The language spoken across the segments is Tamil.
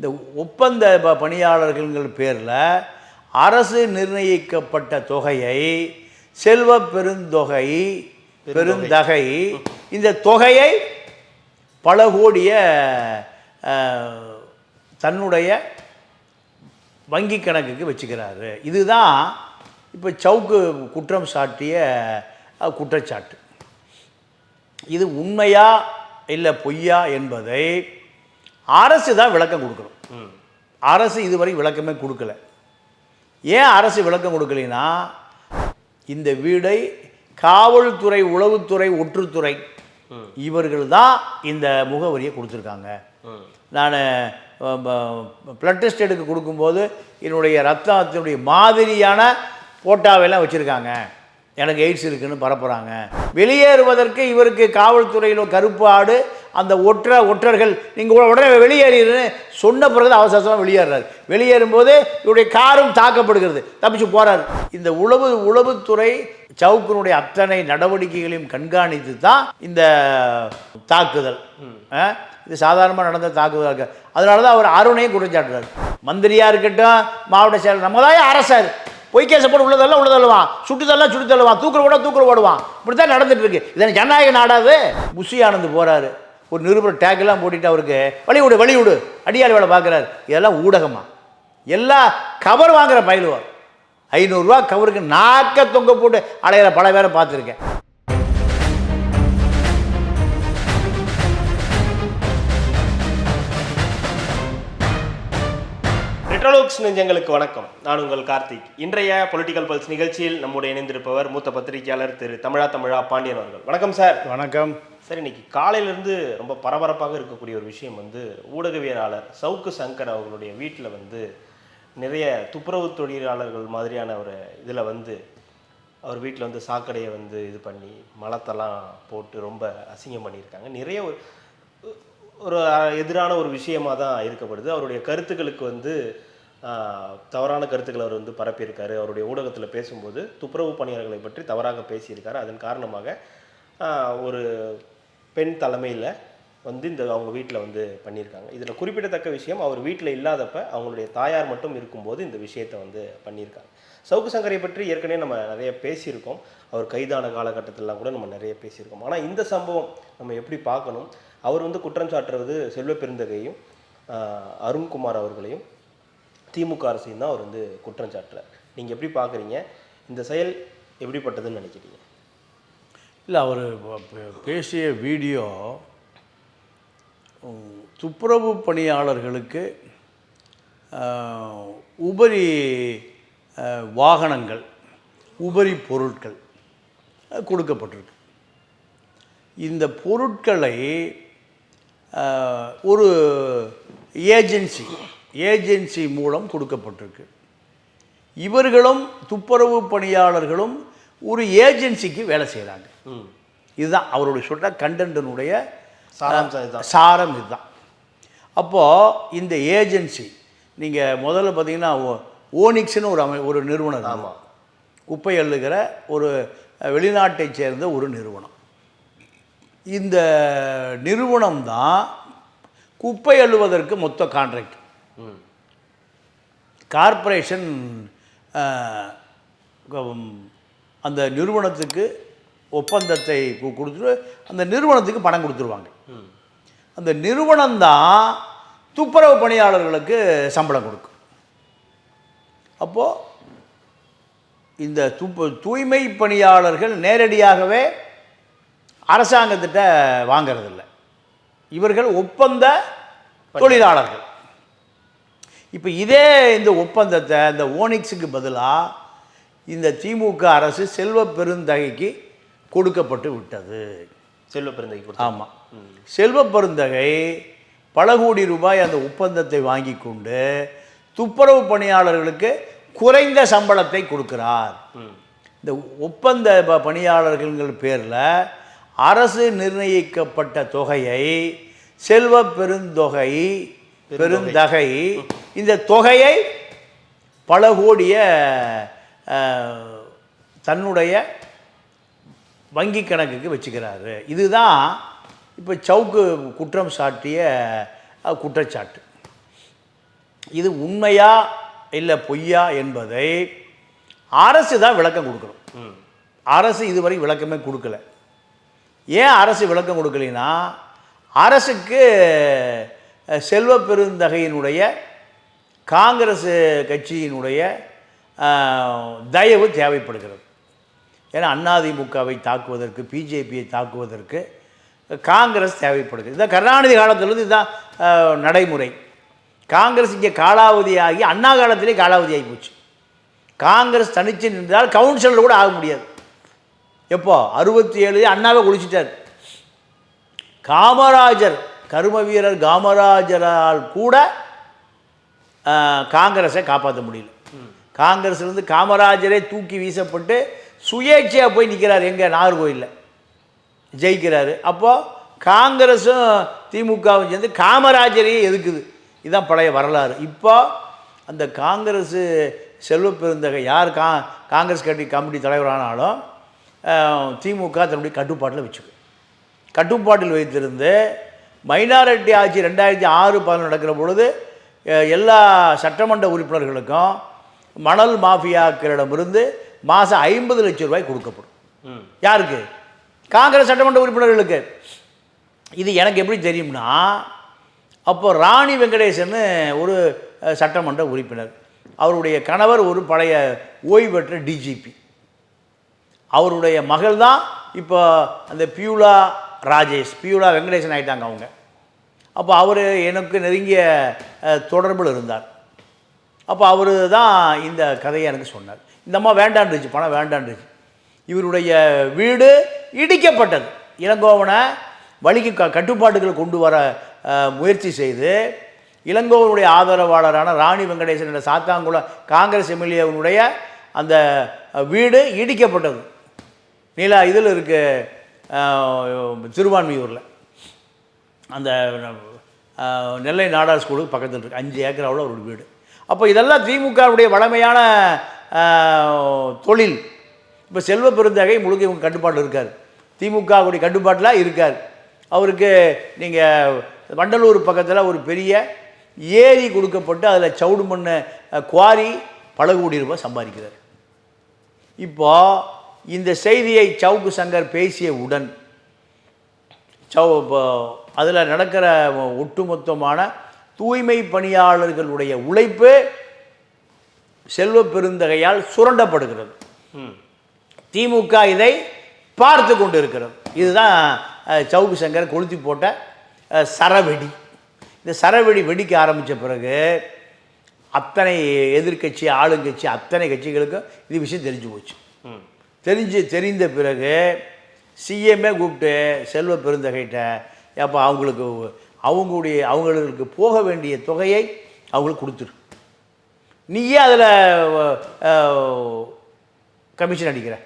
இந்த ஒப்பந்த ப- பணியாளர்கள் பேரில் அரசு நிர்ணயிக்கப்பட்ட தொகையை செல்வ பெருந்தொகை பெருந்தகை இந்த தொகையை பல கோடிய தன்னுடைய வங்கி கணக்குக்கு வச்சுக்கிறாரு. இதுதான் இப்போ சவுக்கு குற்றம் சாட்டிய குற்றச்சாட்டு. இது உண்மையா இல்லை பொய்யா என்பதை அரசு தான் விளக்கம் கொடுக்கணும். அரசு இதுவரை விளக்கமே கொடுக்கல. ஏன் அரசு விளக்கம் கொடுக்கலைன்னா இந்த வீடை காவல்துறை உளவுத்துறை ஒற்றுத்துறை இவர்கள் தான் இந்த முகவரியை கொடுத்துருக்காங்க. நான் பிளட் டெஸ்ட் எடுக்க கொடுக்கும்போது என்னுடைய ரத்தத்தினுடைய மாதிரியான போட்டாவெல்லாம் வச்சுருக்காங்க. எனக்கு எய்ட்ஸ் இருக்குன்னு பரப்புகிறாங்க வெளியேறுவதற்கு இவருக்கு காவல்துறையில் கருப்பு ஆடு அந்த ஒற்ற ஒற்றர்கள் நீங்கள் உடனே வெளியேறிடுன்னு சொன்ன பிறகு அவசரமாக வெளியேறாரு வெளியேறும்போது இவருடைய காரும் தாக்கப்படுகிறது. தப்பிச்சு போகிறார் இந்த உளவு உளவுத்துறை சவுக்கினுடைய அத்தனை நடவடிக்கைகளையும் கண்காணித்து தான் இந்த தாக்குதல். ஆ? இது சாதாரணமாக நடந்த தாக்குதலாக இருக்கு. அதனால தான் அவர் அருணையும் குறைஞ்சாடுறாரு மந்திரியாக இருக்கட்டும் மாவட்ட செயலர் நம்ம தான் அரசர்? பொய் கேச போட்டு உள்ளதெல்லாம் உள்ள தள்ளுவான் சுட்டு தள்ளலாம் சுட்டு தள்ளுவான். தூக்குற கூட தூக்குற ஓடுவான் இப்படி தான் நடந்துட்டு இருக்கு. இதன் ஜனநாயக நாடாது புஷி ஆனந்த் போகிறாரு ஒரு நிருபர் டேக்கெல்லாம் போட்டுட்டு அவருக்கு வழி விடு வழி விடு அடியாள் வேலை பார்க்குறாரு. இதெல்லாம் ஊடகமா? எல்லா கவர் வாங்குற பயிலுவார் ஐநூறுரூவா கவருக்கு நாக்க தொங்க போட்டு அலையிற பல பேரை பார்த்துருக்கேன். ரெட்ரோலுக்ஸ் நெஞ்சங்களுக்கு வணக்கம். நான் உங்கள் கார்த்திக். இன்றைய பொலிட்டிக்கல் பல்ஸ் நிகழ்ச்சியில் நம்முடைய இணைந்திருப்பவர் மூத்த பத்திரிகையாளர் திரு. தமிழா தமிழா பாண்டியன் அவர்கள். வணக்கம் சார். வணக்கம். சரி இன்னைக்கு காலையிலேருந்து ரொம்ப பரபரப்பாக இருக்கக்கூடிய ஒரு விஷயம் வந்து ஊடகவியலாளர் சவுக்கு சங்கர் அவர்களுடைய வீட்டில் வந்து நிறைய துப்புரவு தொழிலாளர்கள் மாதிரியான ஒரு இதில் வந்து அவர் வீட்டில் வந்து சாக்கடையை வந்து இது பண்ணி மலத்தெல்லாம் போட்டு ரொம்ப அசிங்கம் பண்ணியிருக்காங்க. நிறைய ஒரு ஒரு எதிரான ஒரு விஷயமாக தான் இருக்கப்படுது அவருடைய கருத்துக்களுக்கு வந்து தவறான கருத்துக்களை அவர் வந்து பரப்பியிருக்காரு. அவருடைய ஊடகத்தில் பேசும்போது துப்புரவு பணியாளர்களை பற்றி தவறாக பேசியிருக்காரு. அதன் காரணமாக ஒரு பெண் தலைமையில் வந்து இந்த அவங்க வீட்டில் வந்து பண்ணியிருக்காங்க. இதில் குறிப்பிடத்தக்க விஷயம் அவர் வீட்டில் இல்லாதப்ப அவங்களுடைய தாயார் மட்டும் இருக்கும்போது இந்த விஷயத்தை வந்து பண்ணியிருக்காங்க. சவுக்கு சங்கரை பற்றி ஏற்கனவே நம்ம நிறைய பேசியிருக்கோம். அவர் கைதான காலகட்டத்திலலாம் கூட நம்ம நிறைய பேசியிருக்கோம். ஆனால் இந்த சம்பவம் நம்ம எப்படி பார்க்கணும்? அவர் வந்து குற்றம் சாட்டுறது செல்வ பெருந்தகையும் அருண்குமார் அவர்களையும் திமுக அரசையும் தான் அவர் வந்து குற்றம் சாட்டுறார். நீங்கள் எப்படி பார்க்குறீங்க? இந்த செயல் எப்படிப்பட்டதுன்னு நினைக்கிறீங்க? இல்லை அவர் பேசிய வீடியோ துப்புரவு பணியாளர்களுக்கு உபரி வாகனங்கள் உபரி பொருட்கள் கொடுக்கப்பட்டிருக்கு. இந்த பொருட்களை ஒரு ஏஜென்சி ஏஜென்சி மூலம் கொடுக்கப்பட்டிருக்கு. இவர்களும் துப்புரவு பணியாளர்களும் ஒரு ஏஜென்சிக்கு வேலை செய்கிறாங்க இதுதான் அவருடைய சொல்ற கண்டென்ட்டினுடைய சாராம்சம் இதுதான். சாரம் இதுதான். அப்போது இந்த ஏஜென்சி நீங்கள் முதல்ல பார்த்தீங்கன்னா ஓனிக்ஸ்னு ஒரு அமை ஒரு நிறுவனம். ஆமாம் குப்பை அள்ளுகிற ஒரு அஹ், வெளிநாட்டைச் சேர்ந்த ஒரு நிறுவனம். இந்த நிறுவனம் தான் குப்பை அள்ளுவதற்கு மொத்த கான்ட்ராக்ட் கம்- அந்த நிறுவனத்துக்கு ஒப்பந்தத்தை கொடுத்துட்டு அந்த நிறுவனத்துக்கு பணம் கொடுத்துருவாங்க. அந்த நிறுவனம் தான் துப்புரவு பணியாளர்களுக்கு சம்பளம் கொடுக்கும். அப்போது இந்த துப்பு தூய்மை பணியாளர்கள் நேரடியாகவே அரசாங்கத்திட்ட வாங்கறதில்ல. இவர்கள் ஒப்பந்த தொழிலாளர்கள். இப்போ இதே இந்த ஒப்பந்தத்தை இந்த ஓனிக்ஸுக்கு பதிலாக இந்த திமுக அரசு செல்வ பெருந்தகைக்கு கொடுக்கப்பட்டு விட்டது. செல்வ பெருந்தகை ஆமாம் செல்வ பெருந்தகை பல கோடி ரூபாய் அந்த ஒப்பந்தத்தை வாங்கி கொண்டு துப்புரவு பணியாளர்களுக்கு குறைந்த சம்பளத்தை கொடுக்கிறார். இந்த ஒப்பந்த பணியாளர்கள் பேரில் அரசு நிர்ணயிக்கப்பட்ட தொகையை செல்வ பெருந்தொகை. பெருந்தகை இந்த தொகையை பல கோடிய தன்னுடைய வங்கி கணக்குக்கு வச்சுக்கிறாரு. இதுதான் இப்போ சவுக்கு குற்றம் சாட்டிய குற்றச்சாட்டு. இது உண்மையா இல்லை பொய்யா என்பதை அரசு தான் விளக்கம் கொடுக்கணும். அரசு இதுவரை விளக்கமே கொடுக்கல. ஏன் அரசு விளக்கம் கொடுக்கலைன்னா அரசுக்கு செல்வ பெருந்தகையினுடைய காங்கிரஸ் கட்சியினுடைய தயவு தேவைப்படுகிறது. ஏன்னா அண்ணாதிமுகவை தாக்குவதற்கு பிஜேபியை தாக்குவதற்கு காங்கிரஸ் தேவைப்படுகிறது. இதான் கருணாநிதி காலத்திலிருந்து இதுதான் நடைமுறை. காங்கிரஸ் இங்கே காலாவதியாகி அண்ணா காலத்திலே காலாவதி ஆகி போச்சு. காங்கிரஸ் தனிச்சு நின்றால் கவுன்சிலர் கூட ஆக முடியாது. எப்போ? அறுபத்தி ஏழு அண்ணாவை குளிச்சிட்டார் காமராஜர் கரும வீரர் காமராஜரால் கூட காங்கிரஸை காப்பாற்ற முடியல. காங்கிரஸ்லேருந்து காமராஜரே தூக்கி வீசப்பட்டு சுயேட்சையாக போய் நிற்கிறார் எங்கே நாகர்கோயிலில் ஜெயிக்கிறாரு. அப்போது காங்கிரஸும் திமுகவும் சேர்ந்து காமராஜரையும் எதுக்குது? இதுதான் பழைய வரலாறு. இப்போ அந்த காங்கிரஸு செல்வ பெருந்தகை யார் கா காங்கிரஸ் கட்சி கமிட்டி தலைவரானாலும் திமுக தன்னுடைய கட்டுப்பாட்டில் வச்சுக்கு கட்டுப்பாட்டில் வைத்திருந்து மைனாரிட்டி ஆட்சி ரெண்டாயிரத்தி ஆறு பதினொன்று நடக்கிற பொழுது எல்லா சட்டமன்ற உறுப்பினர்களுக்கும் மணல் மாஃபியாக்களிடமிருந்து மாதம் ஐம்பது லட்சம் ரூபாய் கொடுக்கப்படும். யாருக்கு? காங்கிரஸ் சட்டமன்ற உறுப்பினர்களுக்கு. இது எனக்கு எப்படி தெரியும்னா அப்போ ராணி வெங்கடேசன் ஒரு சட்டமன்ற உறுப்பினர். அவருடைய கணவர் ஒரு பழைய ஓய்வு பெற்ற டிஜிபி அவருடைய மகள் தான் இப்போ அந்த பியூலா ராஜேஷ் பியூலா வெங்கடேசன் ஆகிட்டாங்க அவங்க. அப்போ அவர் எனக்கு நெருங்கிய தொடர்பில் இருந்தார். அப்போ அவர் தான் இந்த கதையை எனக்கு சொன்னார். இந்த அம்மா வேண்டான்றுச்சு பணம் வேண்டான்றுச்சு இவருடைய வீடு இடிக்கப்பட்டது. இளங்கோவனை வழிக்கு க கட்டுப்பாடுகளை கொண்டு வர முயற்சி செய்து இளங்கோவனுடைய ஆதரவாளரான ராணி வெங்கடேசன் என்ற சாத்தாங்குளம் காங்கிரஸ் எம்எல்ஏவனுடைய அந்த வீடு இடிக்கப்பட்டது. நீலா இதில் இருக்குது சிறுபான்மையூரில். அந்த நெல்லை நாடார் ஸ்கூலுக்கு பக்கத்தில் இருக்குது அஞ்சு ஏக்கர் அவ்வளோ ஒரு வீடு. அப்போ இதெல்லாம் திமுகவுடைய வளமையான தொழில். இப்போ செல்வ பெருந்தகை முழுக்க இவங்க கட்டுப்பாட்டில் இருக்கார். திமுகவுடைய கட்டுப்பாட்டில் இருக்கார். அவருக்கு நீங்கள் வண்டலூர் பக்கத்தில் ஒரு பெரிய ஏரி கொடுக்கப்பட்டு அதில் சவுடு மண் குவாரி பல கோடி ரூபாய் சம்பாதிக்கிறார். இப்போ இந்த செய்தியை சவுக்கு சங்கர் பேசிய உடன் சவு இப்போ அதில் நடக்கிற ஒட்டுமொத்தமான தூய்மை பணியாளர்களுடைய உழைப்பு செல்வ பெருந்தகையால் சுரண்டப்படுகிறது. ம். திமுக இதை பார்த்து கொண்டு இருக்கிறது இதுதான் சவுக்கு சங்கர் கொளுத்தி போட்ட சரவெடி. இந்த சரவெடி வெடிக்க ஆரம்பித்த பிறகு அத்தனை எதிர்க்கட்சி ஆளுங்கட்சி அத்தனை கட்சிகளுக்கும் இது விஷயம் தெரிஞ்சு போச்சு. ம். தெரிஞ்சு தெரிந்த பிறகு சிஎம்ஏ கூப்பிட்டு செல்வ பெருந்தகைட்ட அப்போ அவங்களுக்கு அவங்களுடைய அவங்களுக்கு போக வேண்டிய தொகையை அவங்களுக்கு கொடுத்துரு நீயே அதில் கமிஷன் அடிக்கிற.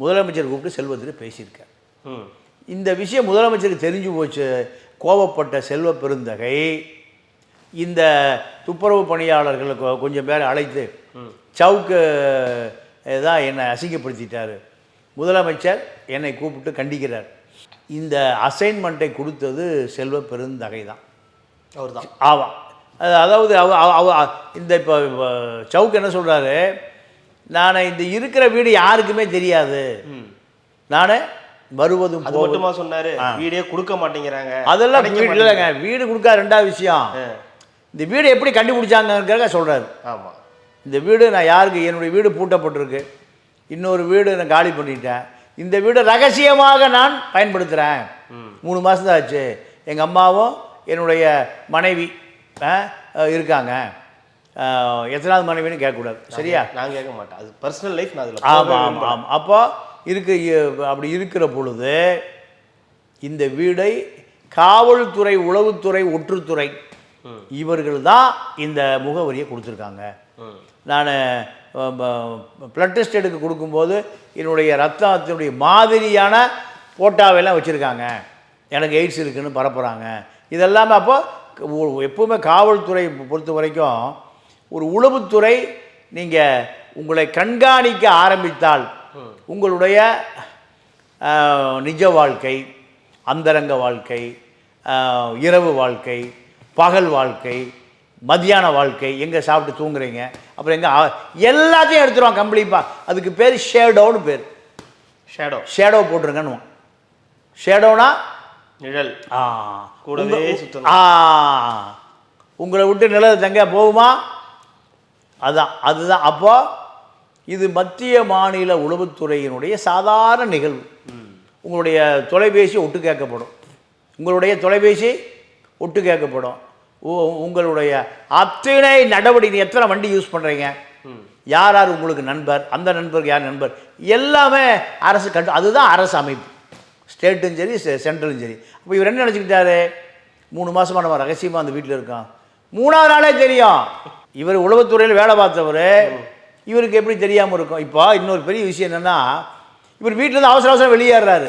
முதலமைச்சர் கூப்பிட்டு செல்வத்துக்கு பேசியிருக்க. இந்த விஷயம் முதலமைச்சருக்கு தெரிஞ்சு போச்சு. கோபப்பட்ட செல்வ பெருந்தகை இந்த துப்புரவு பணியாளர்களை கொஞ்சம் பேரை அழைத்து சவுக்கு தான் என்னை அசிங்கப்படுத்திட்டாரு. முதலமைச்சர் என்னை கூப்பிட்டு கண்டிக்கிறார். இந்த அசைன்மெண்ட்டை கொடுத்தது செல்வ பெருந்தகை தான் அவர் தான் ஆமாம் அது அதாவது அவ இந்த இப்போ சவுக்கு என்ன சொல்கிறாரு நான் இந்த இருக்கிற வீடு யாருக்குமே தெரியாது. நான் வருவதும் அது மட்டுமா சொன்னாரு? வீடே கொடுக்க மாட்டேங்கிறாங்க. அதெல்லாம் கிடைக்க வீடு இல்லைங்க. வீடு கொடுக்காத ரெண்டாவது விஷயம். இந்த வீடு எப்படி கண்டுபிடிச்சாங்கிறத சொல்கிறாரு ஆமா. இந்த வீடு நான் யாருக்கு என்னுடைய வீடு பூட்டப்பட்டிருக்கு. இன்னொரு வீடு நான் காலி பண்ணிட்டேன். இந்த வீடு ரகசியமாக நான் பயன்படுத்துகிறேன் மூணு மாதம் தான் ஆச்சு. எங்கள் அம்மாவும் என்னுடைய மனைவி இருக்காங்க. எத்தனாவது மனைவின்னு கேட்கக்கூடாது. சரியா? நான் கேட்க மாட்டேன். அது பர்சனல் லைஃப் நான் அதில் ஆமாம் ஆமாம் ஆமாம் அப்போ இருக்கு அப்படி இருக்கிற பொழுது இந்த வீடை காவல்துறை உளவுத்துறை ஒற்றுத்துறை. இவர்கள் தான் இந்த முகவரியை கொடுத்துருக்காங்க. நான் ப்ளட் டெஸ்ட் எடுக்க கொடுக்கும்போது என்னுடைய ரத்தத்தினுடைய மாதிரியான போட்டாவெல்லாம் வச்சுருக்காங்க. எனக்கு எய்ட்ஸ் இருக்குதுன்னு பரப்புகிறாங்க இதெல்லாமே அப்போ எப்போவுமே எப்பவுமே காவல்துறை பொறுத்த வரைக்கும் ஒரு உளவுத்துறை நீங்கள் உங்களை கண்காணிக்க ஆரம்பித்தால் உங்களுடைய நிஜ வாழ்க்கை அந்தரங்க வாழ்க்கை இரவு வாழ்க்கை பகல் வாழ்க்கை மத்தியான வாழ்க்கை எங்கே சாப்பிட்டு தூங்குறீங்க அப்புறம் எங்கே எல்லாத்தையும் எடுத்துருவான் கம்ப்ளீட்டாக அதுக்கு பேர் ஷேடோன்னு பேர். ஷேடோ ஷேடோ போட்டிருங்கன்னு ஷேடோனா நிழல். ஆ கூடவே. ஆ உங்களை விட்டு நிழல் தங்க போகுமா? அதான் அதுதான். அப்போ இது மத்திய மாநில உளவுத்துறையினுடைய சாதாரண நிகழ்வு. உங்களுடைய தொலைபேசி ஒட்டு கேட்கப்படும் உங்களுடைய தொலைபேசி ஒட்டு கேட்கப்படும் உங்களுடைய அத்தனை நடவடிக்கை எத்தனை வண்டி யூஸ் பண்ணுறீங்க யார் யார் உங்களுக்கு நண்பர்? அந்த நண்பருக்கு யார் நண்பர்? எல்லாமே அரசு கண்டு அதுதான் அரசு அமைப்பு. ஸ்டேட்டும் சரி சென்ட்ரலும் சரி. அப்போ இவர் என்ன நினச்சிக்கிட்டாரு? மூணு மாதமாக நம்ம ரகசியமாக அந்த வீட்டில் இருக்கோம் மூணாவது நாளே தெரியும். இவர் உளவுத்துறையில் வேலை பார்த்தவர். இவருக்கு எப்படி தெரியாமல் இருக்கும்? இப்போ இன்னொரு பெரிய விஷயம் என்னென்னா இவர் வீட்டிலேருந்து அவசர அவசரம் வெளியேறாரு.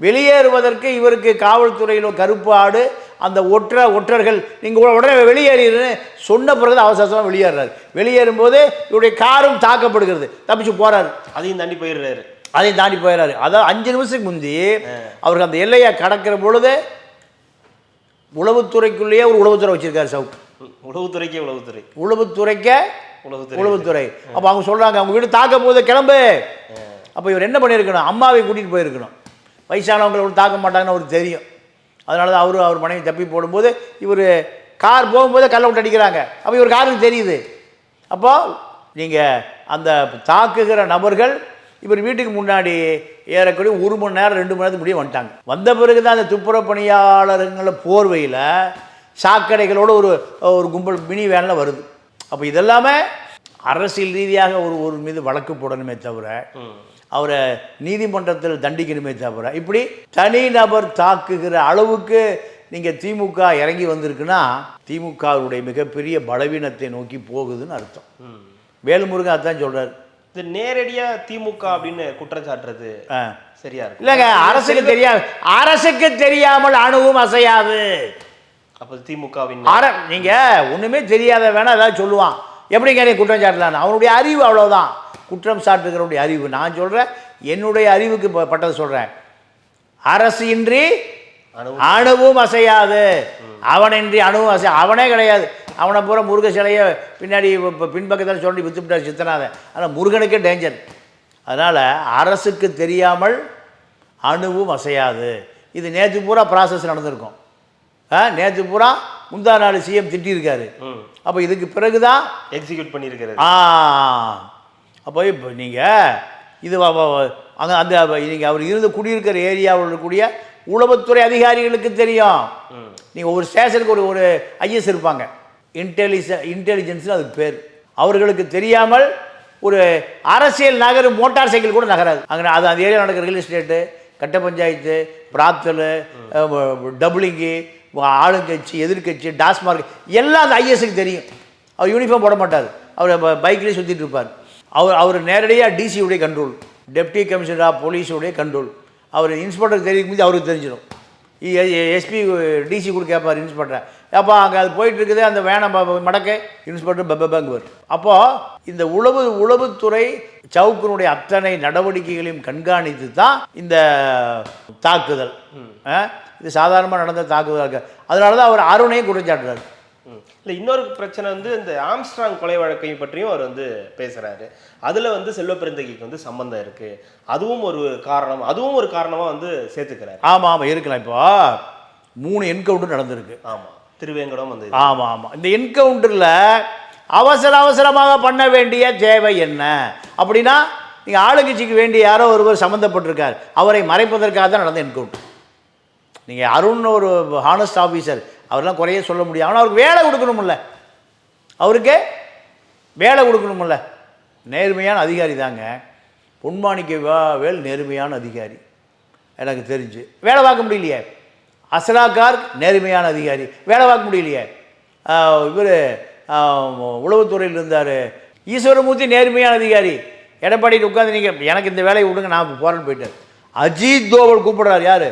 வெளியேறுவதற்கு இவருக்கு காவல்துறையில் கருப்பு ஆடு அந்த ஒற்ற ஒற்றர்கள் நீங்கள் உடனே வெளியேறின்னு சொன்ன பிறகு அவசர அவசரமாக வெளியேறாரு. வெளியேறும்போது இவருடைய காரும் தாக்கப்படுகிறது. தப்பிச்சு போகிறாரு அதையும் தாண்டி போயிடுறாரு. அதையும் தாண்டி போயிடாரு அதாவது அஞ்சு நிமிஷத்துக்கு முந்தி அவருக்கு அந்த எல்லையை கடக்கிற பொழுது உளவுத்துறைக்குள்ளேயே ஒரு உளவுத்துறை வச்சிருக்காரு சவுக்கு ம், உளவுத்துறைக்கே உளவுத்துறை. உளவுத்துறைக்க உளவுத்துறை. உளவுத்துறை. அப்போ அவங்க சொல்கிறாங்க அவங்க வீடு தாக்க போகுது கிளம்பு. அப்போ இவர் என்ன பண்ணியிருக்கணும்? அம்மாவை கூட்டிகிட்டு போயிருக்கணும். வயசானவங்களை ஒன்று தாக்க மாட்டாங்கன்னு அவருக்கு தெரியும். அதனால தான் அவரும் அவர் மனைவி தப்பி போடும்போது இவர் கார் போகும்போதே கல்லை விட்டு அடிக்கிறாங்க. அப்போ இவர் காருக்கு தெரியுது? அப்போது நீங்கள் அந்த தாக்குகிற நபர்கள் இவர் வீட்டுக்கு முன்னாடி ஏறக்கூடிய ஒரு மணி நேரம் ரெண்டு மணி நேரத்துக்கு முடிய வந்துட்டாங்க. வந்த பிறகு தான் அந்த துப்புரவு பணியாளருங்கள போர்வையில் சாக்கடைகளோட ஒரு ஒரு கும்பல் மினி வேனில் வருது. அப்போ இதெல்லாமே அரசியல் ரீதியாக ஒரு ஒரு மீது வழக்கு போடணுமே தவிர அவரை நீதிமன்றத்தில் தண்டிக்கணுமே தவிர இப்படி தனிநபர் தாக்குகிற அளவுக்கு நீங்கள் திமுக இறங்கி வந்திருக்குன்னா திமுகவுடைய மிகப்பெரிய பலவீனத்தை நோக்கி போகுதுன்னு அர்த்தம். வேலுமுருகன் அதான் சொல்றாரு. இது நேரடியா திமுக அப்படின்னு குற்றம் சாட்டுறது ஆ. சரியா இருக்கு இல்லைங்க அரசுக்கு தெரியாம அரசுக்கு தெரியாமல் அணுவும் அசையாது. அப்ப திமுகவின் அர நீங்க ஒண்ணுமே தெரியாத வேணா ஏதாவது சொல்லுவான். எப்படிங்க நீ குற்றம் சாட்டலாம் அவனுடைய அறிவு அவ்வளவுதான். குற்றம் சாட்டுகிறவனுடைய அறிவு. நான் சொல்றேன் என்னுடைய அறிவுக்கு பட்டதை சொல்றேன். அரசு இன்றி அணு அணுவும் அசையாது. அவனின்றி அணுவும் அசை அவனே கிடையாது. அவனை பூரா முருக சிலையை பின்னாடி இப்போ பின்பக்கத்தில் சொல்லி வித்துவிட்டார் சித்தனாத ஆனால் முருகனுக்கே டேஞ்சர் அதனால் அரசுக்கு தெரியாமல் அணுவும் அசையாது. இது நேற்று பூரா ப்ராசஸ் நடந்திருக்கும். நேற்று பூரா முந்தா நாள் சிஎம் திட்டியிருக்காரு அப்போ இதுக்கு பிறகு தான் எக்ஸிக்யூட் பண்ணியிருக்கிறது. ஆ அப்போ இப்போ நீங்கள் இது அங்க அந்த நீங்கள் அவர் இருந்து குடியிருக்கிற ஏரியாவில் இருக்கக்கூடிய உளவுத்துறை அதிகாரிகளுக்கு தெரியும். நீங்கள் ஒரு ஸ்டேஷனுக்கு ஒரு ஒரு ஐஎஸ் இருப்பாங்க. இன்டெலிஜ இன்டெலிஜென்ஸ்னு அதுக்கு பேர். அவர்களுக்கு தெரியாமல் ஒரு அரசியல் நகரு மோட்டார் சைக்கிள் கூட நகராது. அங்கே அது அந்த ஏரியா நடக்கிற ரியல் எஸ்டேட்டு கட்ட பஞ்சாயத்து பிராத்தல் டபுளிங்கு ஆளுங்கட்சி எதிர்க்கட்சி டாஸ்மார்க் எல்லாம் அந்த ஐஎஸ்க்கு தெரியும். அவர் யூனிஃபார்ம் போட மாட்டார். அவர் பைக்லேயே சுற்றிட்டு இருப்பார். அவர் அவர் நேரடியாக டிசியுடைய கண்ட்ரோல் டெப்டி கமிஷனர் ஆஃப் போலீஸுடைய கண்ட்ரோல் அவர் இன்ஸ்பெக்டர் தெரியும் போது அவருக்கு தெரிஞ்சிடும். எஸ்பி டிசி கூட கேட்பார் இன்ஸ்பெக்டர் அப்போ அங்கே அது போயிட்டு இருக்குது அந்த வேனை மடக்க இன்ஸ்பெக்டர் பப்பங்கு அப்போது இந்த உளவு உளவுத்துறை சவுக்கினுடைய அத்தனை நடவடிக்கைகளையும் கண்காணித்து தான் இந்த தாக்குதல்? இது சாதாரணமாக நடந்த தாக்குதல் இருக்கு. அதனால தான் அவர் அருணையும் குற்றச்சாட்டுறாரு ம். இல்ல இன்னொரு பிரச்சனை வந்து இந்த ஆம்ஸ்ட்ராங் கொலை வழக்கை பற்றியும் அவர் வந்து பேசுறாரு. அதுல வந்து செல்வ பெருந்தகைக்கு வந்து சம்பந்தம் இருக்கு. அதுவும் ஒரு காரணம் அதுவும் ஒரு காரணமா வந்து சேர்த்துக்கிறாரு. ஆமாம் ஆமாம் இருக்கலாம். இப்போ மூணு என்கவுண்டர் நடந்திருக்கு. ஆமா திருவேங்கடம் வந்து ஆமாம் ஆமாம் இந்த என்கவுண்டரில் அவசர அவசரமாக பண்ண வேண்டிய தேவை என்ன? அப்படின்னா நீங்கள் ஆளுங்கட்சிக்கு வேண்டிய யாரோ ஒருவர் சம்மந்தப்பட்டிருக்கார் அவரை மறைப்பதற்காக தான் நடந்த என்கவுண்டர். நீங்கள் அருண் ஒரு ஹானஸ்ட் ஆஃபீஸர் அவரெல்லாம் குறைய சொல்ல முடியும் ஆனால் அவருக்கு வேலை கொடுக்கணும்ல. அவருக்கு வேலை கொடுக்கணும்ல. நேர்மையான அதிகாரி தாங்க. பொன்மாணிக்க வேல் நேர்மையான அதிகாரி. எனக்கு தெரிஞ்சு. வேலை பார்க்க முடியலையே. அசலாக்கார் நேர்மையான அதிகாரி. வேலை பார்க்க முடியலையே. இவர் உளவுத்துறையில் இருந்தார். ஈஸ்வரமூர்த்தி நேர்மையான அதிகாரி. எடப்பாடி உட்காந்து நீங்கள் எனக்கு இந்த வேலையை விடுங்க நான் போகிறேன்னு போயிட்டார். அஜித் தோவல் கூப்பிடுறாரு யார்?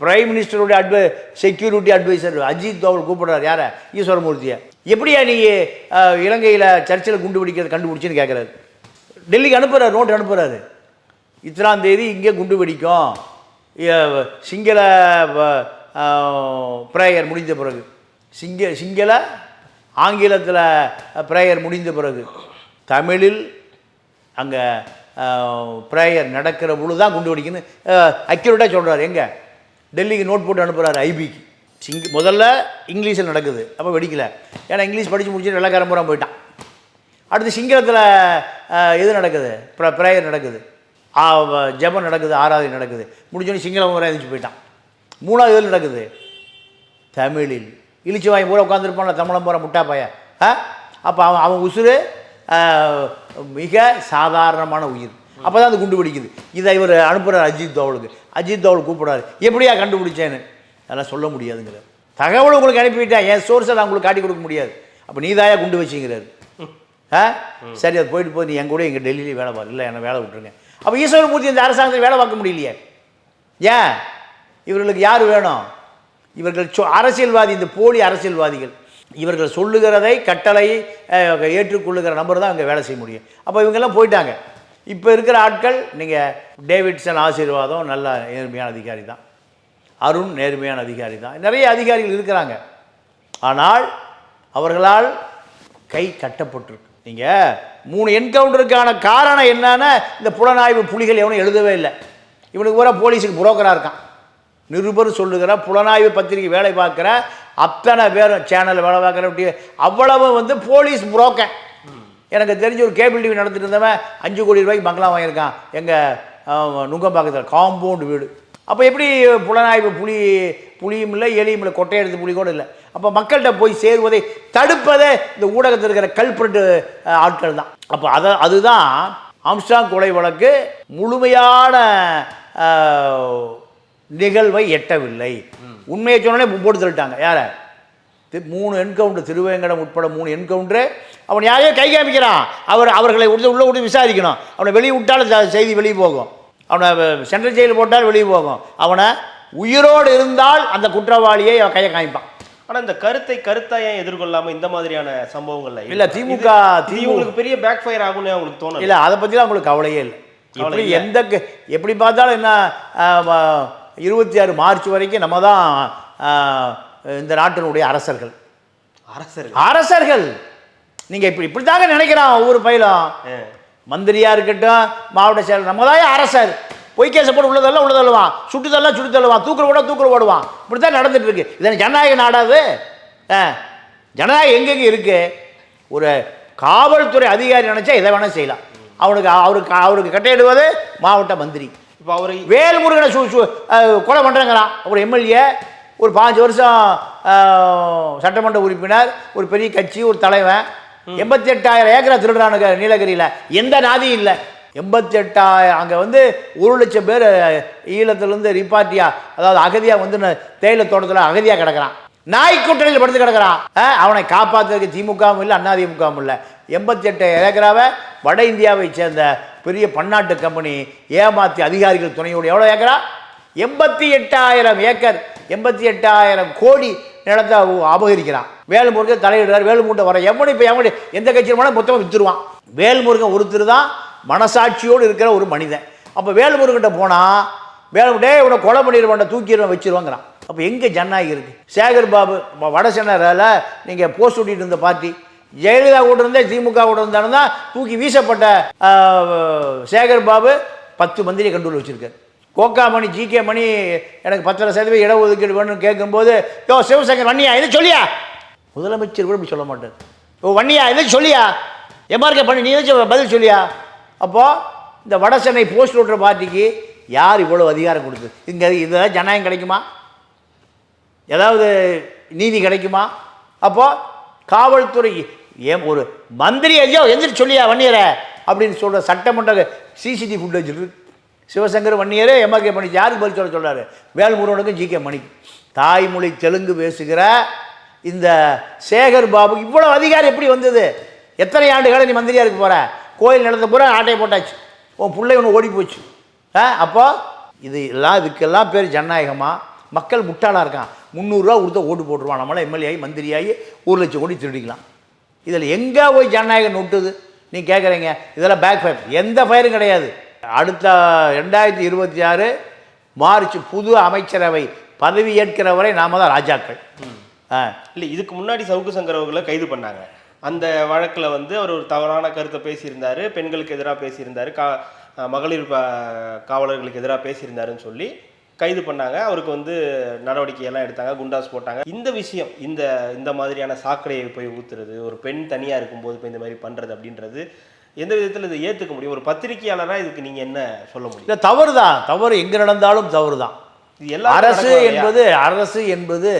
பிரைம் மினிஸ்டருடைய அட்வை செக்யூரிட்டி அட்வைசர் அஜித் தோவல் கூப்பிடுறாரு. யாரை? ஈஸ்வரமூர்த்தியை. எப்படியா நீ இலங்கையில் சர்ச்சில் குண்டு வெடிக்கிறது கண்டுபிடிச்சின்னு கேட்குறாரு டெல்லிக்கு அனுப்புகிறார் நோட்டு அனுப்புகிறாரு இத்தனாம் தேதி இங்கே குண்டு வெடிக்கும். சிங்கள ப்ரேயர் முடிந்த பிறகு. சிங்க சிங்கள ஆங்கிலத்தில் ப்ரேயர் முடிந்த பிறகு. தமிழில் அங்கே ப்ரேயர் நடக்கிற பொழுது தான் குண்டு வெடிக்குன்னு அக்யூரேட்டாக சொல்கிறார் எங்கே? டெல்லிக்கு நோட் போட்டு அனுப்புகிறாரு ஐபிக்கு. சிங் முதல்ல இங்கிலீஷில் நடக்குது. அப்போ வெடிக்கல. ஏன்னா இங்கிலீஷ் படித்து முடிச்சுட்டு வெள்ளக்காரன் பூரா போயிட்டான். அடுத்து சிங்களத்தில் எது நடக்குது? ப்ர ப்ரேயர் நடக்குது. ஜபம் ஜெபம் நடக்குது ஆராதனை நடக்குது. முடிஞ்சோடனே சிங்களம் வரை எழுந்துச்சு போயிட்டான். மூணாவது இதில் நடக்குது? தமிழில். இழிச்சு வாங்கி பூரா உட்காந்துருப்பான்ல தமிழம் போகிற முட்டா ஆ? அப்போ அவன் அவன் உசுறு மிக சாதாரணமான உயிர். அப்போ தான் அது குண்டு பிடிக்குது இதை இவர் அனுப்புகிறார் அஜித் தோவலுக்கு. அஜித் தோவல் கூப்பிடுறாரு எப்படியா கண்டுபிடிச்சேன்னு? அதெல்லாம் சொல்ல முடியாதுங்கிறார். தகவல் உங்களுக்கு அனுப்பிவிட்டேன் என் சோர்ஸை நான் உங்களுக்கு காட்டி கொடுக்க முடியாது. அப்போ நீ தாயா குண்டு வச்சுங்கிறாரு. ஆ? சரி அது போயிட்டு போய் நீ என் கூட எங்கள் டெல்லியிலே வேலை பார்க்க இல்லை என்னை வேலை விட்டுருங்க. அப்போ ஈஸ்வரமூர்த்தி இந்த அரசாங்கத்தில் வேலை பார்க்க முடியலையே? ஏன்? இவர்களுக்கு யார் வேணும்? இவர்கள் சொ அரசியல்வாதி இந்த போலி அரசியல்வாதிகள். இவர்கள் சொல்லுகிறதை கட்டளை ஏற்றுக்கொள்ளுகிற நம்பர் தான் அங்கே வேலை செய்ய முடியும். அப்போ இவங்கெல்லாம் போயிட்டாங்க. இப்போ இருக்கிற ஆட்கள் நீங்கள் டேவிட்சன் ஆசீர்வாதம் நல்ல நேர்மையான அதிகாரி தான். அருண் நேர்மையான அதிகாரி தான். நிறைய அதிகாரிகள் இருக்கிறாங்க. ஆனால் அவர்களால் கை கட்டப்பட்டிருக்கு. நீங்கள் மூணு என்கவுண்டருக்கான காரணம் என்னன்னா இந்த புலனாய்வு புலிகள் எவனும் எழுதவே இல்லை. இவனுக்கு பூரா போலீஸுக்கு புரோக்கராக இருக்கான். நிருபர் சொல்லுகிற புலனாய்வு பத்திரிகை வேலை பார்க்குற அத்தனை பேரும் சேனல் வேலை பார்க்குற அப்படி அவ்வளவு வந்து போலீஸ் புரோக்கன் எனக்கு தெரிஞ்ச ஒரு கேபிள் டிவி நடத்திட்டு இருந்தவன் அஞ்சு கோடி ரூபாய்க்கு பங்களா வாங்கியிருக்கான். எங்கள் நுங்கம்பாக்கத்தில் காம்பவுண்ட் வீடு. அப்போ எப்படி புலனாய்வு புலி புலியும் இல்லை எலியும் இல்லை கொட்டை எடுத்து புலி கூட இல்லை. அப்போ மக்கள்கிட்ட போய் சேருவதை தடுப்பதே இந்த ஊடகத்தில் இருக்கிற கல்பிரட்டு ஆட்கள் தான். அப்போ அதை அதுதான் ஆம்ஸ்டாங் கொலை வழக்கு முழுமையான நிகழ்வை எட்டவில்லை. உண்மையை சொன்னோடனே போட்டு தள்ளிட்டாங்க யாரை? மூணு என்கவுண்டர் திருவேங்கடம் உட்பட மூணு என்கவுண்டரு அவன் யாரையோ கை காமிக்கிறான். அவர் அவர்களை உள்ள உள்ள விட்டு விசாரிக்கணும். அவனை வெளியே விட்டாலும் செய்தி வெளியே போகும். அவனை சென்ட்ரல் ஜெயிலில் போட்டால் வெளியே போகும். அவனை உயிரோடு இருந்தால் அந்த குற்றவாளியை அவன் கையை காமிப்பான். ஆனா இந்த கருத்தை கருத்தா ஏன் எதிர்கொள்ளாம இந்த மாதிரியான சம்பவங்கள்ல இல்ல? திமுக திமுக. பெரிய பேக் ஃபயர் ஆகும்னு உங்களுக்கு தோணல? இல்லை அதை பற்றிலாம் அவங்களுக்கு கவலையே இல்லை. எப்படி. எந்த எப்படி பார்த்தாலும் என்ன இருபத்தி ஆறு மார்ச் வரைக்கும் நம்ம தான் இந்த நாட்டினுடைய அரசர்கள். அரசர் அரசர்கள். நீங்க இப்படி இப்படி தாங்க நினைக்கிறான் ஒவ்வொரு பயிலும். மந்திரியா இருக்கட்டும் மாவட்ட செயலர் நம்ம தான் அரசர். பொய் கேச போட்டு உள்ளதெல்லாம் உள்ள தள்ளுவான். சுட்டு தள்ளலாம் சுட்டு தள்ளுவான். தூக்குற கூட தூக்குற ஓடுவான் இப்படி தான் நடந்துட்டு இருக்கு இதான் ஜனநாயக நாடாது? ஜனநாயகம் எங்கெங்க இருக்கு? ஒரு காவல்துறை அதிகாரி நினைச்சா இதை வேணா செய்யலாம். அவனுக்கு அவருக்கு அவருக்கு கட்டையிடுவது மாவட்ட மந்திரி. இப்போ அவரை வேல்முருகனை கொலை பண்ணுறேங்கிறான் ஒரு எம்எல்ஏ ஒரு பாஞ்சு வருஷம் சட்டமன்ற உறுப்பினர் ஒரு பெரிய கட்சி ஒரு தலைவன். எண்பத்தி எட்டாயிரம் ஏக்கரா திருடுறானுங்க நீலகிரியில். எந்த நாதியும் இல்லை. எண்பத்தி எட்டாயிரம் அங்கே வந்து ஒரு லட்சம் பேர் ஈழத்துலேருந்து ரிப்பார்ட்டியா அதாவது அகதியாக வந்து தேயிலை தோட்டத்தில் அகதியாக கிடக்குறான். நாய் கூட்டணியில் படுத்து கிடக்குறான். அவனை காப்பாற்றுறதுக்கு திமுகவும் இல்லை அதிமுகவும் இல்லை. எண்பத்தி எட்டு ஏக்கராவை வட இந்தியாவை சேர்ந்த பெரிய பன்னாட்டு கம்பெனி ஏமாத்தி அதிகாரிகள் துணையோடு எவ்வளோ ஏக்கரா? எண்பத்தி எட்டாயிரம் ஏக்கர் எண்பத்தி எட்டாயிரம் கோடி நிலத்தை அபகரிக்கிறான். வேல்முருகன் தலையிடுறார் வேல்முருகன் வர எவனு இப்போ எவனு எந்த கட்சியில் போனால் மொத்தமாக வித்துருவான். வேல்முருகன் ஒருத்தர் தான் மனசாட்சியோடு இருக்கிற ஒரு மனிதன். அப்போ வேல்முருகன்ட்ட போனால் வேலுமுட்டே இவனை கொலை பண்ணிடுவான் தூக்கிடுவான் வச்சிருவாங்கிறான். அப்போ எங்கே ஜனநாயகம் இருக்குது சேகர் பாபு வ- நீங்கள் போஸ்ட் ஓட்டிகிட்டு இருந்த பார்ட்டி ஜெயலலிதா கூட இருந்தே திமுக கூட இருந்தாலும் தான் தூக்கி வீசப்பட்ட சேகர் பாபு பத்து மந்திரியை கண்டுள்ள வச்சுருக்காரு. கோகாமணி ஜி கே மணி எனக்கு பத்தரை சதவீதம் இடஒதுக்கீடு வேணும்னு கேட்கும்போது யோ சிவசங்கர் வன்னியா இதை சொல்லியா? முதலமைச்சர் கூட இப்படி சொல்ல மாட்டார். ஓ வன்னியா இதை சொல்லியா? எம்ஆர்கே பண்ணி நீ எதை பதில் சொல்லியா? அப்போது இந்த வட சென்னை போஸ்ட் ஓட்டுற பார்ட்டிக்கு யார் இவ்வளோ அதிகாரம் கொடுத்து இங்கே இதெல்லாம் ஜனநாயகம் கிடைக்குமா? ஏதாவது நீதி கிடைக்குமா? அப்போது காவல்துறை ஏன் ஒரு மந்திரி ஐயோ எந்திரி சொல்லியா வன்னியரை? அப்படின்னு சொல்கிற சட்டமன்ற சிசிடிவி ஃபுட்டேஜ் இருக்கு. சிவசங்கர் வன்னியர் எம்ஆர்கே மணி யாருக்கு பதில் சொல்ல சொல்கிறாரு வேல்முருகனுக்கும் ஜி கே மணிக்கு. தாய்மொழி தெலுங்கு பேசுகிற இந்த சேகர் பாபு இவ்வளோ அதிகாரம் எப்படி வந்தது? எத்தனை ஆண்டுகளை நீ மந்திரியாக இருக்க போற? கோயில் நடந்த பூரா ஆட்டையை போட்டாச்சு. உன் பிள்ளை ஒன்று ஓடி போச்சு. ஆ அப்போ இது எல்லாம் இதுக்கெல்லாம் பேர் ஜனநாயகமாக மக்கள் முட்டாளாக இருக்கான். முந்நூறுரூவா கொடுத்தா ஓட்டு போட்டுருவான். நம்மளாம் எம்எல்ஏ மந்திரியாகி ஒரு லட்சம் கோடி திருடிக்கலாம். இதில் எங்கே போய் ஜனநாயகம் நொட்டுது? நீ கேட்குறீங்க இதெல்லாம் பேக் ஃபயர் எந்த ஃபயரும் கிடையாது. அடுத்த ரெண்டாயிரத்தி இருபத்தி ஆறு மார்ச் புது அமைச்சரவை பதவி ஏற்கிற வரை நாம தான் ராஜாக்கள். இல்லை இதுக்கு முன்னாடி சவுக்கு சங்கர் அவர்களை கைது பண்ணாங்க. அந்த வழக்கில் வந்து அவர் ஒரு தவறான கருத்தை பேசியிருந்தாரு பெண்களுக்கு எதிராக பேசியிருந்தாரு கா மகளிர் காவலர்களுக்கு எதிராக பேசியிருந்தாருன்னு சொல்லி கைது பண்ணாங்க. அவருக்கு வந்து நடவடிக்கை எல்லாம் எடுத்தாங்க குண்டாஸ் போட்டாங்க. இந்த விஷயம் இந்த இந்த மாதிரியான சாக்கடையை போய் ஊத்துறது ஒரு பெண் தனியாக இருக்கும்போது இப்போ இந்த மாதிரி பண்ணுறது அப்படின்றது எந்த விதத்தில் இதை ஏற்றுக்க முடியும்? ஒரு பத்திரிகையாளராக இதுக்கு நீங்கள் என்ன சொல்ல முடியும்? இல்லை தவறு தான் தவறு எங்கே நடந்தாலும் தவறு தான் இது எல்லாருக்கும் அரசு? என்பது அரசு என்பது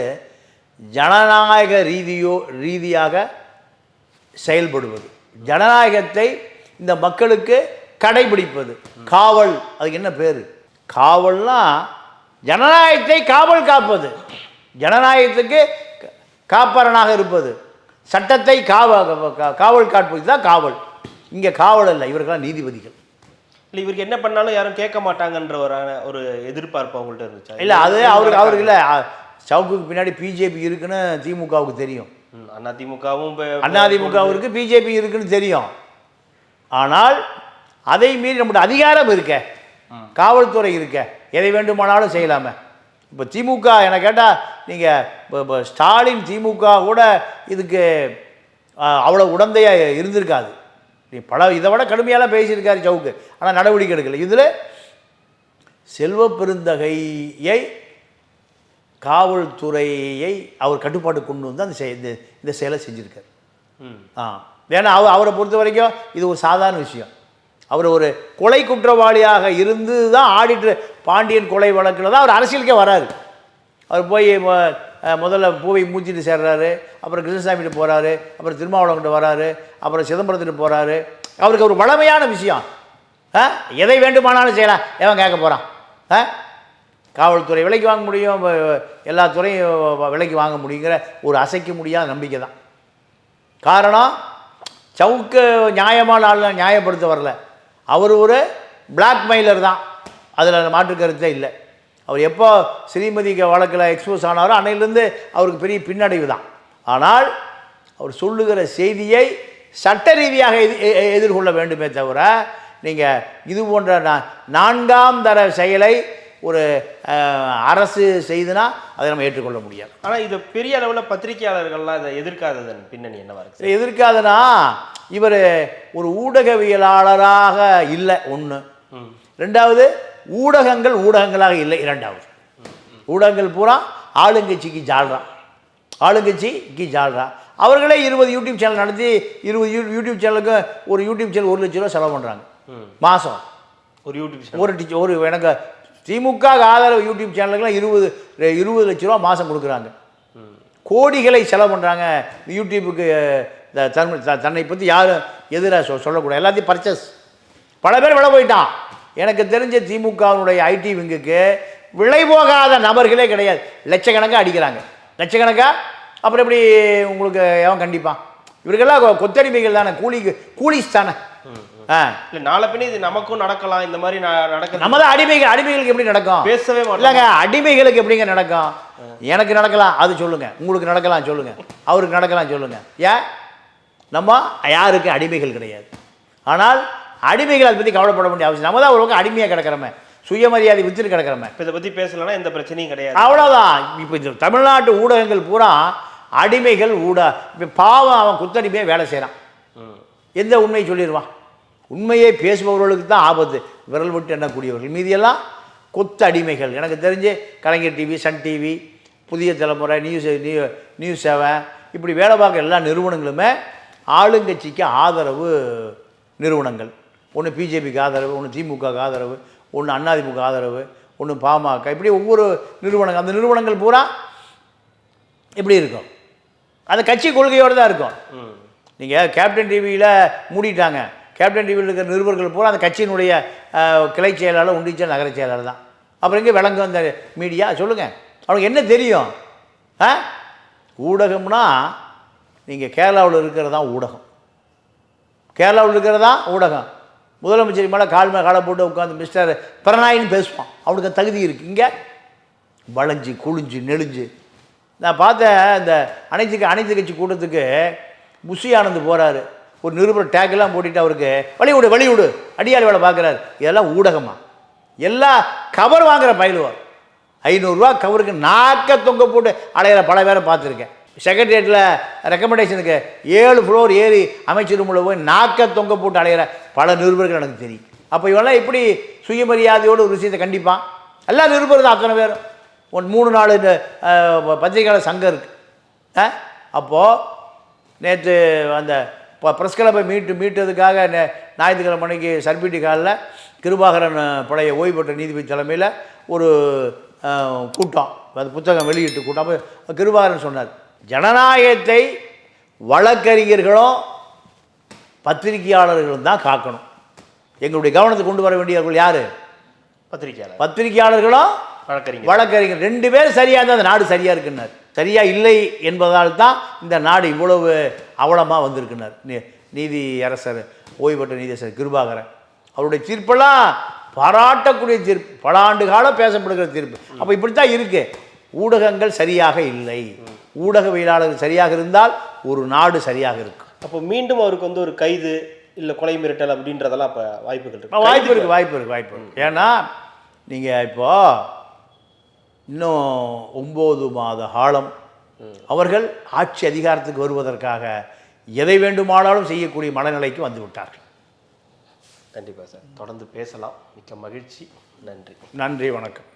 ஜனநாயக ரீதியோ ரீதியாக செயல்படுவது. ஜனநாயகத்தை இந்த மக்களுக்கு கடைபிடிப்பது. காவல் அதுக்கு என்ன பேர்? காவல்னா ஜனநாயகத்தை காவல் காப்பது. ஜனநாயகத்துக்கு காப்பரனாக இருப்பது. சட்டத்தை காவ காவல் காப்பது தான் காவல். இங்கே காவல் அல்ல இவர்களாம் நீதிபதிகள். இல்லை இவருக்கு என்ன பண்ணாலும் யாரும் கேட்க மாட்டாங்கன்ற ஒரு ஒரு எதிர்பார்ப்பு அவங்கள்ட்ட இருந்துச்சா? இல்லை அது அவருக்கு அவருக்கு இல்லை. சவுக்குக்கு பின்னாடி பிஜேபி இருக்குன்னு திமுகவுக்கு தெரியும். அதிமுகவும் அதிமுகவிற்கு பிஜேபி இருக்குன்னு தெரியும். ஆனால் அதை மீறி நம்முடைய அதிகாரம் இருக்க. காவல்துறை இருக்க. எதை வேண்டுமானாலும் செய்யலாமே. இப்போ திமுக என கேட்டால் நீங்கள் இப்போ ஸ்டாலின் திமுக கூட இதுக்கு அவ்வளோ உடந்தையாக இருந்திருக்காது. நீ பல இதை விட கடுமையாலாம் பேசியிருக்காரு சவுக்கு ஆனால் நடவடிக்கை எடுக்கல. இதில் செல்வ பெருந்தகையை காவல்துறையை அவர் கட்டுப்பாட்டு கொண்டு வந்து அந்த செய- இந்த இந்த செயலை செஞ்சுருக்கார். ம். ஆ. ஏன்னா அவர் அவரை பொறுத்த வரைக்கும் இது ஒரு சாதாரண விஷயம். அவர் ஒரு கொலை குற்றவாளியாக இருந்து தான் ஆடிட்டர் பாண்டியன் கொலை வழக்கில் தான் அவர் அரசியலுக்கே வராரு. அவர் போய் முதல்ல பூவை மூஞ்சிட்டு சேர்றாரு அப்புறம் கிருஷ்ணசாமிகிட்ட போகிறாரு அப்புறம் திருமாவளவன்கிட்ட வராரு அப்புறம் சிதம்பரத்துட்டு போகிறாரு அவருக்கு ஒரு வளமையான விஷயம். ஆ எதை வேண்டுமானாலும் செய்யலாம். எவன் கேட்க போகிறான் ஆ காவல்துறை விலைக்கு வாங்க முடியும் எல்லா துறையும் வ- விலைக்கு வாங்க முடியுங்கிற ஒரு அசைக்க முடியாத நம்பிக்கை தான். காரணம் சவுக்கு நியாயமான ஆள் நியாயப்படுத்த வரல அவர் ஒரு பிளாக்மெயிலர் தான். அதில் மாற்று கருத்தே இல்லை. அவர் எப்போ ஸ்ரீமதி வழக்கில் எக்ஸ்போஸ் ஆனாரோ அன்னையிலேருந்து அவருக்கு பெரிய பின்னடைவு தான். ஆனால் அவர் சொல்லுகிற செய்தியை சட்ட ரீதியாக எதிர்கொள்ள வேண்டுமே தவிர நீங்கள் இது போன்ற நான்காம் தர செயலை ஒரு அரசு செய்துனா அதை நம்ம ஏற்றுக்கொள்ள முடியாது. ஆனா இது பெரிய அளவுல பத்திரிகையாளர்கள்லாம் இதை எதிர்க்காததன் பின்னணி என்னவா இருக்கு? இதை எதிர்க்காதுன்னா இவர் ஒரு ஊடகவியலாளராக இல்லை ஒன்று ரெண்டாவது ஊடகங்கள் ஊடகங்களாக இல்லை இரண்டாவது. ஊடகங்கள் பூரா ஆளுங்கட்சிக்கு ஜால்றான் ஆளுங்கட்சிக்கு ஜால்றான் அவர்களே இருபது யூடியூப் சேனல் நடத்தி இருபது யூடியூப் சேனலுக்கு ஒரு யூடியூப் சேனல் ஒரு லட்ச ரூபா செலவு பண்ணுறாங்க மாதம் ஒரு யூடியூப் ஒரு டீச்சர் ஒரு எனக்கு திமுக ஆதரவு யூடியூப் சேனலுக்குலாம் இருபது இருபது லட்ச ரூபா மாதம் கொடுக்குறாங்க. கோடிகளை செலவு பண்ணுறாங்க த- தன்னை பற்றி யாரும் எதிராக சொ சொல்லக்கூடாது. எல்லாத்தையும் பர்ச்சேஸ் பல பேர் விலை போயிட்டான். எனக்கு தெரிஞ்ச திமுகவினுடைய ஐடி விங்குக்கு விலை போகாத நபர்களே கிடையாது. லட்சக்கணக்காக அடிக்கிறாங்க. லட்சக்கணக்காக அப்புறம் எப்படி உங்களுக்கு எவன் கண்டிப்பான் இவருக்கெல்லாம் கொ- கொத்தடிமைகள் தானே. கூலிக்கு கூலிஸ் தானே. ஆ. இல்ல நாளை பின்ன இது நமக்கும் நடக்கலாம். இந்த மாதிரி ந- நடக்குது நம்ம தான் அடிமைகள் அடிமைகளுக்கு எப்படி நடக்கும்? பேசவே இல்லைங்க அடிமைகளுக்கு எப்படிங்க நடக்கும்? எனக்கு நடக்கலாம் அது சொல்லுங்க. உங்களுக்கு நடக்கலாம் சொல்லுங்க. அவருக்கு நடக்கலாம் சொல்லுங்க. ஏன்? நம்ம யாருக்கு அடிமைகள் கிடையாது. ஆனால் அடிமைகள் அதை பற்றி கவலைப்பட வேண்டிய அவசியம் நம்ம தான் ஒரு பக்கம் அடிமையாக கிடக்கிறோமே. சுயமரியாதை வித்துட்டு கிடக்கிறோமே. இப்ப இதை பத்தி பேசலன்னா எந்த பிரச்சனையும் கிடையாது. அவ்வளோதான் இப்போ இந்த தமிழ்நாட்டு ஊடகங்கள் பூரா அடிமைகள் ஊட இப்போ பாவம் அவன் குத்தடிமையாக வேலை செய்கிறான் எந்த உண்மையை சொல்லிடுவான் உண்மையை பேசுபவர்களுக்கு தான் ஆபத்து. விரல் விட்டு எண்ணக்கூடியவர்கள். மீதியெல்லாம் கொத்த அடிமைகள் எனக்கு தெரிஞ்சு கலைஞர் டிவி சன் டிவி புதிய தலைமுறை நியூஸ் நியூ நியூஸ் செவன் இப்படி வேலை பார்க்குற எல்லா நிறுவனங்களுமே ஆளுங்கட்சிக்கு ஆதரவு நிறுவனங்கள். ஒன்று பிஜேபிக்கு ஆதரவு ஒன்று திமுகவுக்கு ஆதரவு ஒன்று அண்ணாதிமுக ஆதரவு ஒன்று பாமக இப்படி ஒவ்வொரு நிறுவனங்கள் அந்த நிறுவனங்கள் பூரா எப்படி இருக்கும். அந்த கட்சி கொள்கையோடு தான் இருக்கும். நீங்கள் கேப்டன் டிவியில் மூடிட்டாங்க. கேப்டன் டிவியில் இருக்கிற நிருபர்கள் பூரா அந்த கட்சியினுடைய கிளை செயலாளர் ஒன்றிய நகர செயலாளர் தான். அப்புறம் எங்கே விளங்கும் அந்த மீடியா சொல்லுங்கள் அவனுக்கு என்ன தெரியும்? ஆ? ஊடகம்னா நீங்கள் கேரளாவில் இருக்கிறது தான் ஊடகம். கேரளாவில் இருக்கிறது தான் ஊடகம். முதலமைச்சர் மேலே கால் மேலே காலை போட்டு உட்காந்து மிஸ்டர் பிரணாயின்னு பேசுவான். அவனுக்கு தகுதி இருக்குது இங்கே வளைஞ்சு குளிஞ்சு நெளிஞ்சு. நான் பார்த்தேன் இந்த அனைத்து அனைத்து கட்சி கூட்டத்துக்கு முசி ஆனந்த் போகிறாரு ஒரு நிருபர் டேக்கெல்லாம் போட்டுட்டு அவருக்கு வழி விடு அடியாளி வேலை பார்க்குறாரு. இதெல்லாம் ஊடகமா? எல்லா கவர் வாங்குற பயிலுவார். ஐநூறுரூவா கவருக்கு நாக்க தொங்க போட்டு அலையிற பல பேரை பார்த்துருக்கேன். செக்ரட்டரியேட்டில் ரெக்கமெண்டேஷனுக்கு ஏழு ஃப்ளோர் ஏறி அமைச்சர் ரூமில் போய் நாக்க தொங்க போட்டு அலையிற பல நிருபர்கள் எனக்கு தெரியும். அப்போ இவெல்லாம் எப்படி சுயமரியாதையோடு ஒரு விஷயத்தை கண்டிப்பான் எல்லா நிருபர் தான் அத்தனை பேரும். ஒன் மூணு நாலு இந்த பத்திரிகையாளர் சங்கம் இருக்குது அப்போது நேற்று அந்த ப்ரெஸ் கிளப்பை மீட்டு மீட்டதுக்காக நே ஞாயிற்றுக்கிழமை மணிக்கு சர்பிட்டி காலில் கிருபாகரன் பழைய ஓய்வு பெற்ற நீதிபதி தலைமையில் ஒரு கூட்டம் அது புத்தகம் வெளியிட்டு கூட்டம். அப்போ கிருபாகரன் சொன்னார் ஜனநாயகத்தை வழக்கறிஞர்களும் பத்திரிகையாளர்களும் தான் காக்கணும். எங்களுடைய கவனத்துக்கு கொண்டு வர வேண்டியவர்கள் யார்? பத்திரிகையாளர். பத்திரிகையாளர்களும் வழக்கறிஞர். வழக்கறிஞர். ரெண்டு பேரும் சரியாக இருந்தால் அந்த நாடு சரியாக இருக்குன்னார். சரியா இல்லை என்பதால் தான் இந்த நாடு இவ்வளவு அவலமாக வந்திருக்குனார் நீ- நீதி அரசர் ஓய்வு பெற்ற நீதியரசர் கிருபாகரன். அவருடைய தீர்ப்பெல்லாம் பாராட்டக்கூடிய தீர்ப்பு. பல ஆண்டு காலம் பேசப்படுகிற தீர்ப்பு. அப்போ இப்படித்தான் இருக்கு. ஊடகங்கள் சரியாக இல்லை. ஊடகவியலாளர்கள் சரியாக இருந்தால் ஒரு நாடு சரியாக இருக்கும். அப்போ மீண்டும் அவருக்கு வந்து ஒரு கைது இல்லை கொலை மிரட்டல் அப்படின்றதெல்லாம் அப்போ வாய்ப்புகள் ஆ, இருக்கு வாய்ப்பு இருக்குது வாய்ப்பு இருக்குது வாய்ப்பு இருக்கு. ஏன்னா நீங்கள் இப்போ இன்னும் ஒம்பது மாத காலம் அவர்கள் ஆட்சி அதிகாரத்துக்கு வருவதற்காக எதை வேண்டுமானாலும் செய்யக்கூடிய மனநிலைக்கு வந்து விட்டார்கள். கண்டிப்பாக சார். தொடர்ந்து பேசலாம். மிக்க மகிழ்ச்சி. நன்றி. நன்றி வணக்கம்.